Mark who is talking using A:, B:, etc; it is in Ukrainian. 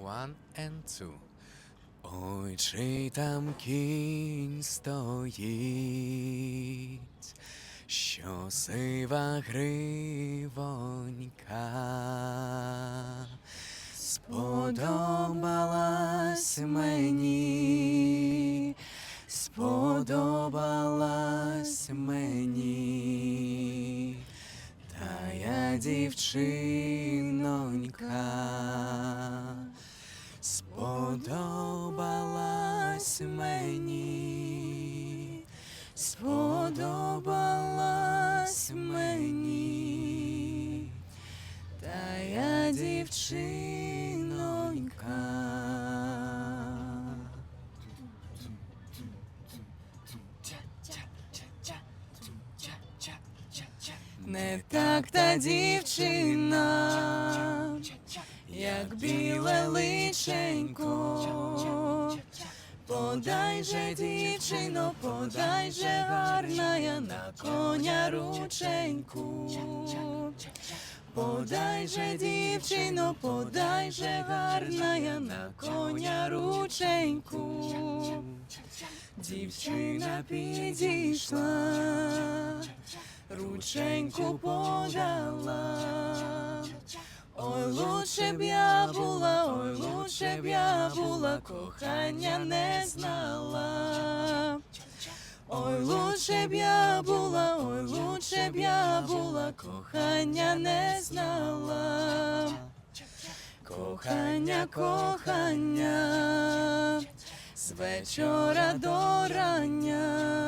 A: One and two. Ой, чи там кінь стоїть, що сива гривонька сподобалась мені, сподобалась мені, дівчинонька, сподобалась мені, сподобалась мені, та я дівчинонька. Не так та дівчина, як біле личенько. Подай же, дівчино, подай же гарна я на коня рученьку. Подай же, дівчино, подай же гарна я на коня рученьку. Дівчина підійшла, рученьку подала. Ой, лучше б я була, ой, лучше б я була, кохання не знала. Ой, лучше б я була, ой, лучше б я була, кохання не знала. Кохання, кохання, з вечора до рання.